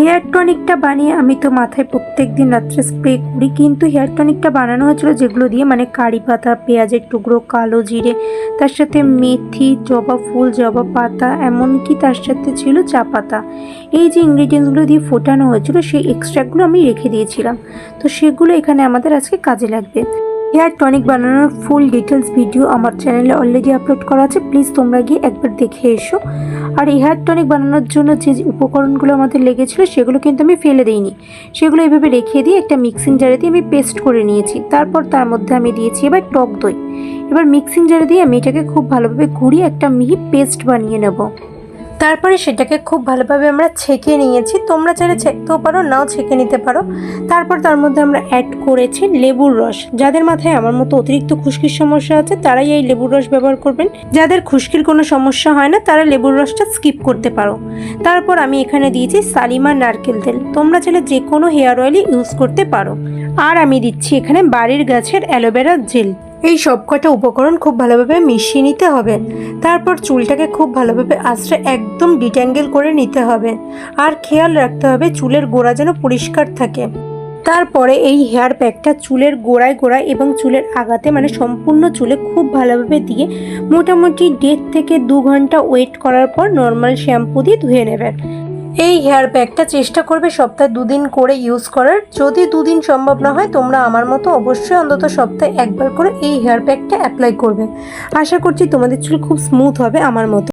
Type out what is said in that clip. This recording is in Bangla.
হেয়ার টনিকটা বানিয়ে আমি তো মাথায় প্রত্যেক দিন রাত্রে স্প্রে করি, কিন্তু হেয়ার টনিকটা বানানো হয়েছিল যেগুলো দিয়ে মানে কারি পাতা, পেঁয়াজের টুকরো, কালো জিরে, তার সাথে মেথি, জবা ফুল, জবা পাতা, এমনকি তার সাথে ছিল চা পাতা। এই যে ইনগ্রিডিয়েন্টসগুলো দিয়ে ফোটানো হয়েছিল, সেই এক্সট্রাক্টগুলো আমি রেখে দিয়েছিলাম। তো সেগুলো এখানে আমাদের আজকে কাজে লাগবে। হেয়ার টনিক বানানোর ফুল ডিটেলস ভিডিও আমার চ্যানেলে অলরেডি আপলোড করা আছে। প্লিজ তোমরা গিয়ে একবার দেখে এসো। আর হেয়ার টনিক বানানোর জন্য যে যে উপকরণগুলো আমাদের লেগেছিলো, সেগুলো কিন্তু আমি ফেলে দিইনি। সেগুলো এভাবে রেখে দিয়ে একটা মিক্সিং জারে দিয়ে আমি পেস্ট করে নিয়েছি। তারপর তার মধ্যে আমি দিয়েছি এবার টক দই। এবার মিক্সিং জারে দিয়ে আমি এটাকে খুব ভালোভাবে ঘুরিয়ে একটা মিহি পেস্ট বানিয়ে নেব। তারপরে সেটাকে খুব ভালোভাবে আমরা ছেঁকে নিয়েছি। তোমরা চাইলে ছেঁকতেও পারো, নাও ছেঁকে নিতে পারো। তারপর তার মধ্যে আমরা অ্যাড করেছি লেবুর রস। যাদের মাথায় আমার মতো অতিরিক্ত খুশকির সমস্যা আছে, তারাই এই লেবুর রস ব্যবহার করবেন। যাদের খুশকির কোনো সমস্যা হয় না, তারা লেবুর রসটা স্কিপ করতে পারো। তারপর আমি এখানে দিয়েছি সালিমা নারকেল তেল। তোমরা চাইলে যে কোনো হেয়ার অয়েলই ইউজ করতে পারো। আর আমি দিচ্ছি এখানে বাড়ির গাছের অ্যালোভেরা জেল এই সব কটা উপকরণ খুব ভালোভাবে মিশিয়ে নিতে হবে। তারপর চুলটাকে খুব ভালোভাবে আশ্রে একদম ডিট্যাঙ্গেল করে নিতে হবে। আর খেয়াল রাখতে হবে চুলের গোড়া যেন পরিষ্কার থাকে। তারপরে এই হেয়ার প্যাকটা চুলের গোড়ায় গোড়ায় এবং চুলের আগাতে মানে সম্পূর্ণ চুলে খুব ভালোভাবে দিয়ে মোটামুটি দেড় থেকে দু ঘণ্টা ওয়েট করার পর নর্মাল শ্যাম্পু দিয়ে ধুয়ে নেবেন এই হেয়ার প্যাকটা চেষ্টা করবে সপ্তাহে দুদিন করে ইউজ করার। যদি দুদিন সম্ভব না হয়, তোমরা আমার মতো অবশ্যই অন্তত সপ্তাহে একবার করে এই হেয়ার প্যাকটা অ্যাপ্লাই করবে। আশা করছি তোমাদের চুল খুব স্মুথ হবে আমার মতো।